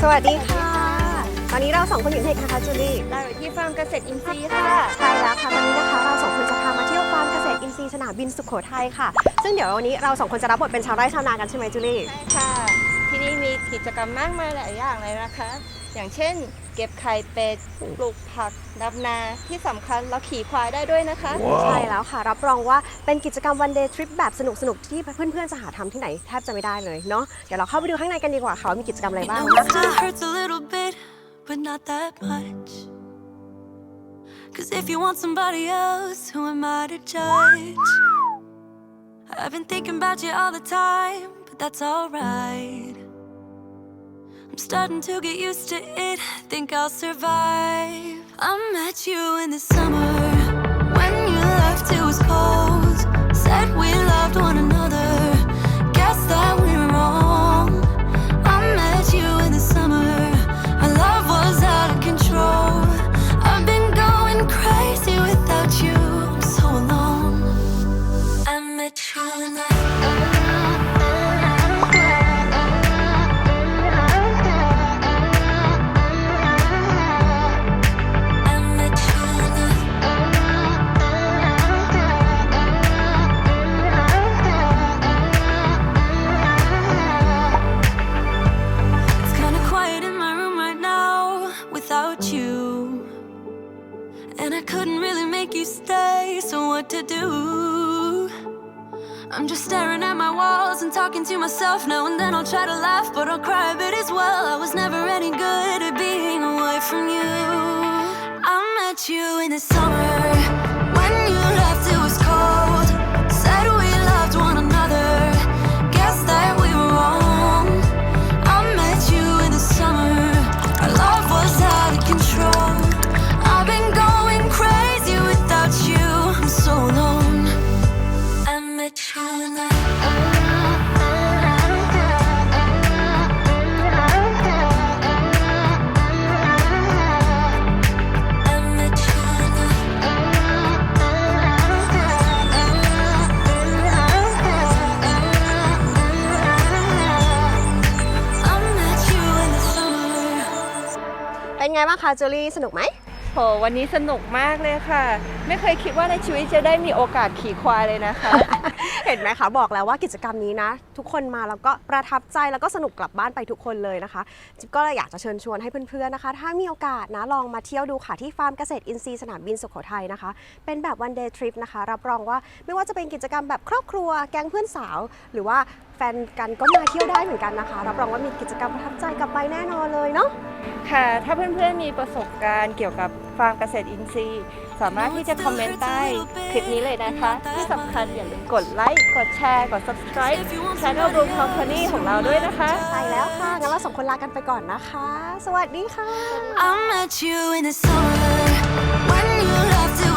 สวัสดีค่ะ ตอนนี้เราสองคนอยู่ที่ไหนคะจูลี่เราอยู่ที่ฟาร์มเกษตรอินทรีย์ค่ะ ใช่แล้วค่ะตอนนี้นะคะเราสองคนจะพามาเที่ยวฟาร์มเกษตรอินทรีย์สนามบินสุโขทัยค่ะ ซึ่งเดี๋ยววันนี้เราสองคนจะรับบทเป็นชาวไร่ชาวนากันใช่ไหมจูลี่ ใช่ค่ะ ที่นี่มีกิจกรรมมากมายหลายอย่างเลยนะคะ อย่างเช่น เก็บไข่เป็ด ปลูกผักดำนาที่สำคัญเราขี่ควายได้ด้วยนะคะ ใช่แล้วค่ะ รับรองว่าเป็นกิจกรรมวันเดย์ทริปแบบสนุกๆที่เพื่อนๆจะหาทำที่ไหนแทบจะไม่ได้เลยเนาะเดี๋ยวเราเข้าไปดูข้างในกันดีกว่าค่ะว่ามีกิจกรรมอะไรบ้าง know นะ it คะ still hurts a little bit, but not that much. Cause if you want somebody else, who am I to judge? I've been thinking about you all the time, but that's alright. I'm starting to get used to it, think I'll survive. I met you in the summer when you left, it And I couldn't really make you stay, so what to do? I'm just staring at my walls and talking to myself now and then. I'll try to laugh, but I'll cry a bit as well. I was never any good at being away from you. I met you in the summer เป็นไงบ้างคะจูลี่สนุกไหมโหวันนี้สนุกมากเลยค่ะ ไม่เคยคิดว่าในชีวิตจะได้มีโอกาสขี่ควายเลยนะคะ เห็นไหมคะบอกแล้วว่ากิจกรรมนี้นะ ทุกคนมาแล้วก็ประทับใจแล้วก็สนุกกลับบ้านไปทุกคนเลยนะคะจิ๊บก็เลยอยากจะเชิญชวนให้เพื่อนๆนะคะ ถ้ามีโอกาสนะลองมาเที่ยวดูค่ะที่ฟาร์มเกษตรอินทรีย์สนามบินสุโขทัยนะคะ เป็นแบบวันเดย์ทริปนะคะ รับรองว่าไม่ว่าจะเป็นกิจกรรมแบบครอบครัว แก๊งเพื่อนสาว หรือว่าแฟนกันก็มาเที่ยวได้เหมือนกันนะคะ รับรองว่ามีกิจกรรมประทับใจกลับไปแน่นอนเลยเนาะ ค่ะ ถ้าเพื่อนๆมีประสบการณ์เกี่ยวกับฟาร์มเกษตรอินทรีย์ สามารถที่จะคอมเมนต์ใต้คลิปนี้เลยนะคะ ที่สำคัญอย่าลืมกดไลค์ กดแชร์ กด subscribe Channel Room Company ของเราด้วยนะคะไปแล้วค่ะ งั้นเราสองคนลากันไปก่อนนะคะ สวัสดีค่ะ I met you in the summer when you